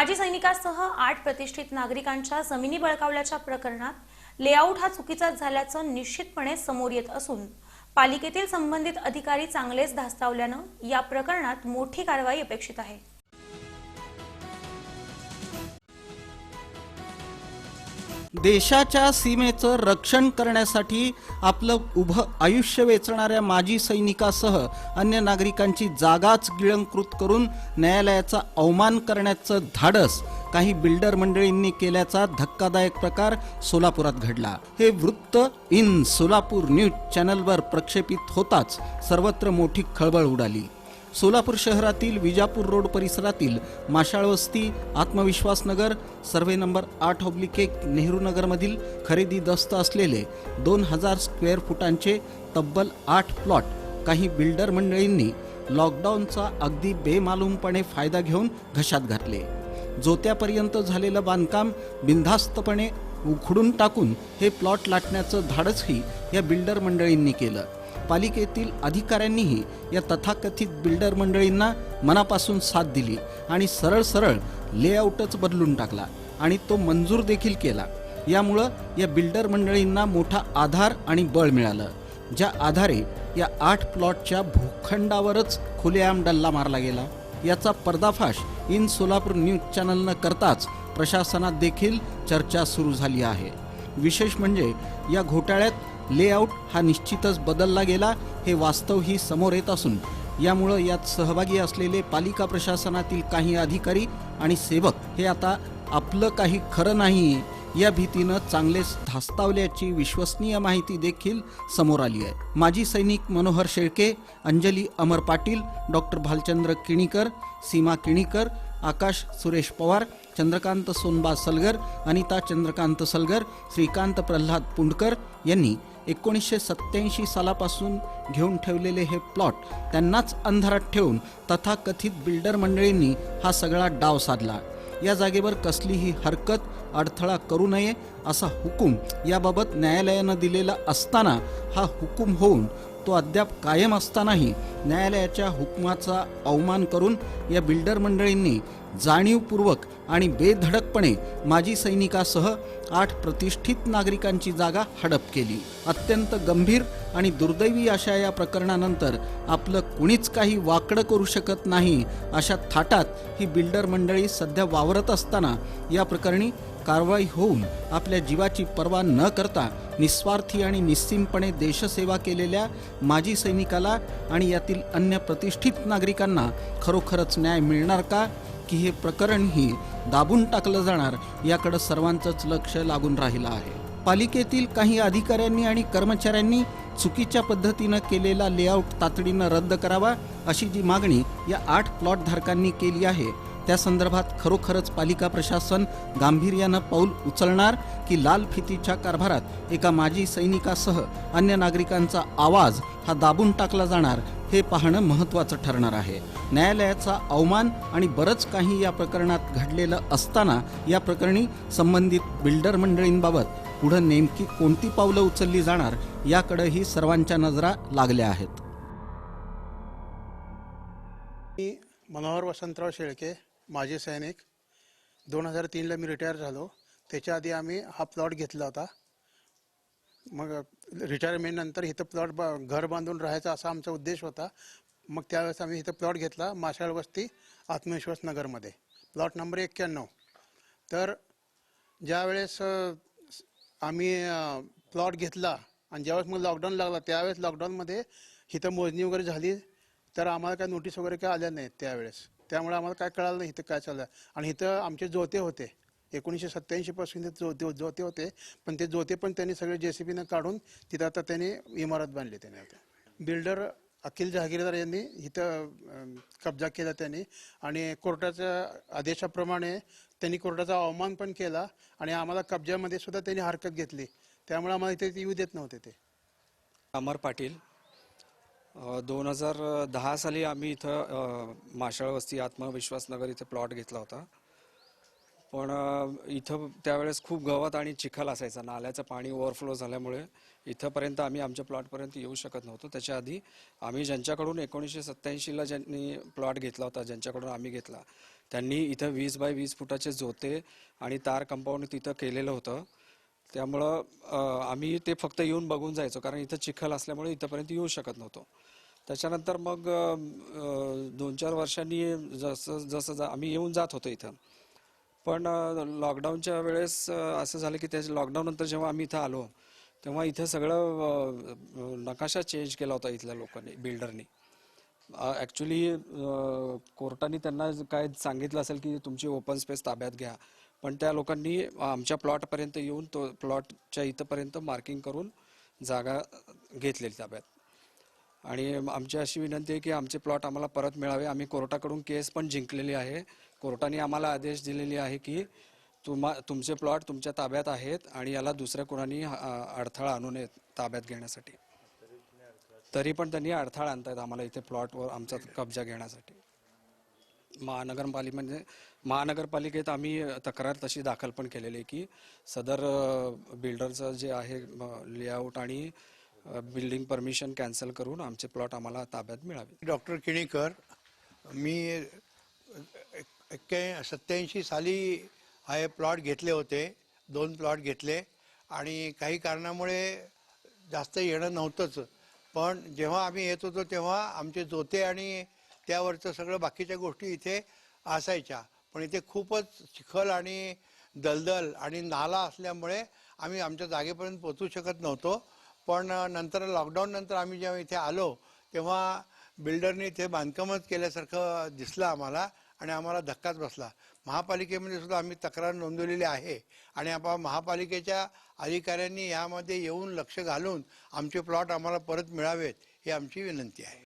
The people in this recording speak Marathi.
माजी सैनिकासह आठ प्रतिष्ठित नागरिकांच्या जमिनी बळकावल्याच्या प्रकरणात लेआउट हा चुकीचाच झाल्याचं निश्चितपणे समोर येत असून पालिकेतील संबंधित अधिकारी चांगलेच धास्तावल्यानं या प्रकरणात मोठी कारवाई अपेक्षित आहे. देशाच्या सीमेचं रक्षण करण्यासाठी आपलं उभं आयुष्य वेचणाऱ्या माजी सैनिकासह अन्य नागरिकांची जागाच गिळंकृत करून न्यायालयाचा अवमान करण्याचं धाडस काही बिल्डर मंडळींनी केल्याचा धक्कादायक प्रकार सोलापुरात घडला. हे वृत्त इन सोलापूर न्यूज चॅनलवर प्रक्षेपित होताच सर्वत्र मोठी खळबळ उडाली. सोलापूर शहरातील विजापूर रोड परिसरातील माशाळ वस्ती आत्मविश्वास नगर सर्वे नंबर आठ ऑब्लिक एक नेहरू नगरमधील खरेदी दस्त असलेले दोन हजार स्क्वेअर फुटांचे तब्बल आठ प्लॉट काही बिल्डर मंडळींनी लॉकडाऊनचा अगदी बेमालूमपणे फायदा घेऊन घशात घातले. जोत्यापर्यंत झालेलं बांधकाम बिनधास्तपणे उखडून टाकून हे प्लॉट लाटण्याचं धाडसही या बिल्डर मंडळींनी केलं. पालिकेतील अधिकाऱ्यांनीही या तथाकथित बिल्डर मंडळींना मनापासून साथ दिली आणि सरळ सरळ लेआउटच बदलून टाकला आणि तो मंजूर देखील केला. यामुळं या बिल्डर मंडळींना मोठा आधार आणि बळ मिळालं ज्या आधारे या आठ प्लॉटच्या भूखंडावरच खुलेआम डल्ला मारला गेला. याचा पर्दाफाश इन सोलापूर न्यूज चॅनलनं करताच प्रशासनात देखील चर्चा सुरू झाली आहे. विशेष म्हणजे या घोटाळ्यात लेआउट हा निश्चितच बदलला गेला हे वास्तवही समोर येत असून. यामुळं यात सहभागी असलेले पालिका प्रशासनातील काही अधिकारी आणि सेवक हे आता आपलं काही खरं नाही या भीतीनं चांगलेच धास्तावल्याची विश्वसनीय माहिती देखील समोर आली आहे. माजी सैनिक मनोहर शेळके अंजली अमर पाटील डॉक्टर भालचंद्र किणीकर सीमा किणीकर आकाश सुरेश पवार चंद्रकांत सोनबा सलगर अनिता चंद्रकांत सलगर श्रीकांत प्रल्हाद पुंडकर यांनी एकोणीसशे सत्याऐंशी सालापासून घेऊन ठेवलेले हे प्लॉट त्यांनाच अंधारात ठेवून तथाकथित बिल्डर मंडळींनी हा सगळा डाव साधला. या जागेवर कसलीही हरकत अडथळा करू नये असा हुकूम याबाबत न्यायालयानं दिलेला असताना हा हुकूम होऊन तो अद्याप कायम असतानाही न्यायालयाच्या हुकमाचा अवमान करून या बिल्डर मंडळींनी जाणीवपूर्वक आणि बेधडकपणे माजी सैनिकासह आठ प्रतिष्ठित नागरिकांची जागा हडप केली. अत्यंत गंभीर आणि दुर्दैवी अशा या प्रकरणानंतर आपलं कुणीच काही वाकडं करू शकत नाही अशा थाटात ही बिल्डर मंडळी सध्या वावरत असताना या प्रकरणी कारवाई होऊन आपल्या जीवाची पर्वा न करता निस्वार्थी आणि निस्सीमपणे देशसेवा केलेल्या माजी सैनिकाला आणि यातील अन्य प्रतिष्ठित नागरिकांना खरोखरच न्याय मिळणार का? की हे प्रकरणही दाबून टाकलं जाणार याकडं सर्वांचंच लक्ष लागून राहिलं आहे. पालिकेतील काही अधिकाऱ्यांनी आणि कर्मचाऱ्यांनी चुकीच्या पद्धतीनं केलेला लेआउट तातडीनं रद्द करावा अशी जी मागणी या आठ प्लॉट धारकांनी केली आहे त्या संदर्भात खरोखरच पालिका प्रशासन गांभीर्यानं पाऊल उचलणार की लाल फितीच्या कारभारात एका माजी सैनिकासह अन्य नागरिकांचा आवाज हा दाबून टाकला जाणार हे पाहणं महत्त्वाचं ठरणार आहे. न्यायालयाचा अवमान आणि बरंच काही या प्रकरणात घडलेलं असताना या प्रकरणी संबंधित बिल्डर मंडळींबाबत पुढं नेमकी कोणती पावलं उचलली जाणार याकडेही सर्वांच्या नजरा लागल्या आहेत. मनोहर वसंतराव शेळके माझे सैनिक दोन हजार तीनला मी रिटायर झालो. त्याच्या आधी आम्ही हा प्लॉट घेतला होता. मग रिटायरमेंटनंतर इथं प्लॉट ब घर बांधून राहायचा असा आमचा उद्देश होता. मग त्यावेळेस आम्ही इथं प्लॉट घेतला माशाळ वस्ती आत्मविश्वास नगरमध्ये. प्लॉट नंबर एक्क्याण्णव. तर ज्यावेळेस आम्ही प्लॉट घेतला आणि ज्यावेळेस मग लॉकडाऊन लागला त्यावेळेस लॉकडाऊनमध्ये इथं मोजणी वगैरे झाली. तर आम्हाला काय नोटीस वगैरे काय आल्या नाहीत त्यावेळेस. त्यामुळे आम्हाला काय कळालं नाही इथं काय चाललं आणि इथं आमचे जोते होते. एकोणीसशे सत्त्याऐंशी पासून जो जोते जोते होते. पण ते जोते पण त्यांनी सगळे जे सी बीनं काढून तिथं आता त्यांनी इमारत बांधली त्याने आता. बिल्डर अखिल जहागीरदार यांनी इथं कब्जा केला त्यांनी. आणि कोर्टाच्या आदेशाप्रमाणे त्यांनी कोर्टाचा अवमान पण केला. आणि आम्हाला कब्जामध्ये सुद्धा त्यांनी हरकत घेतली. त्यामुळे आम्हाला इथे येऊ देत नव्हते ते. अमर पाटील दोन हजार दहा साली आम्ही इथं माशाळवस्ती माशाळ वस्ती इथे प्लॉट घेतला होता. पण इथं त्यावेळेस खूप गवत आणि चिखल असायचा. नाल्याचं पाणी ओव्हरफ्लो झाल्यामुळे इथंपर्यंत आम्ही आमच्या प्लॉटपर्यंत येऊ शकत नव्हतो. त्याच्या आधी आम्ही ज्यांच्याकडून एकोणीसशे सत्त्याऐंशीला ज्यांनी प्लॉट घेतला होता ज्यांच्याकडून आम्ही घेतला त्यांनी इथं वीस बाय वीस फुटाचे जोते आणि तार कंपाऊंड तिथं केलेलं होतं. त्यामुळं आम्ही ते फक्त येऊन बघून जायचो. कारण इथं चिखल असल्यामुळे इथंपर्यंत येऊ शकत नव्हतो. त्याच्यानंतर मग दोन चार वर्षांनी जसं जसं जा- आम्ही येऊन जात होतो इथं. पण लॉकडाऊनच्या वेळेस असं झालं की त्या लॉकडाऊन नंतर जेव्हा आम्ही इथं आलो तेव्हा इथं सगळं नकाशा चेंज केला होता इथल्या लोकांनी बिल्डरनी ॲक्च्युली कोर्टाने त्यांना काय सांगितलं असेल की तुमची ओपन स्पेस ताब्यात घ्या. पण त्या लोकांनी आमच्या प्लॉटपर्यंत येऊन तो प्लॉटच्या इथंपर्यंत मार्किंग करून जागा घेतलेली ताब्यात. आणि आमची अशी विनंती आहे की आमचे प्लॉट आम्हाला परत मिळावे. आम्ही कोर्टाकडून केस पण जिंकलेली आहे. कोर्टाने आम्हाला आदेश दिलेली आहे की तुम्हा तुमचे प्लॉट तुमच्या ताब्यात आहेत आणि याला दुसऱ्या कोणाने अडथळा आणू नये ताब्यात घेण्यासाठी. तरी पण त्यांनी अडथळा आणतायत आम्हाला इथे प्लॉटवर आमचा कब्जा घेण्यासाठी. महानगरपालिकेमध्ये महानगरपालिकेत आम्ही तक्रार तशी दाखल पण केलेली आहे की सदर बिल्डरचं जे आहे लेआउट आणि बिल्डिंग परमिशन कॅन्सल करून आमचे प्लॉट आम्हाला ताब्यात मिळावे. डॉक्टर किणीकर मी एक्क्या सत्याऐंशी साली हे प्लॉट घेतले होते दोन प्लॉट घेतले आणि काही कारणामुळे जास्त येणं नव्हतंच. पण जेव्हा आम्ही येत होतो तेव्हा आमचे जोते आणि त्यावरचं सगळं बाकीच्या गोष्टी इथे असायच्या. पण इथे खूपच चिखल आणि दलदल आणि नाला असल्यामुळे आम्ही आमच्या जागेपर्यंत पोचू शकत नव्हतो. पण नंतर लॉकडाऊन नंतर आम्ही जेव्हा इथे आलो तेव्हा बिल्डरने इथे बांधकामच केल्यासारखं दिसलं आम्हाला आणि आम्हाला धक्काच बसला. महापालिकेमध्ये सुद्धा आम्ही तक्रार नोंदवलेली आहे आणि आपण महापालिकेच्या अधिकाऱ्यांनी यामध्ये येऊन लक्ष घालून आमचे प्लॉट आम्हाला परत मिळावेत ही आमची विनंती आहे.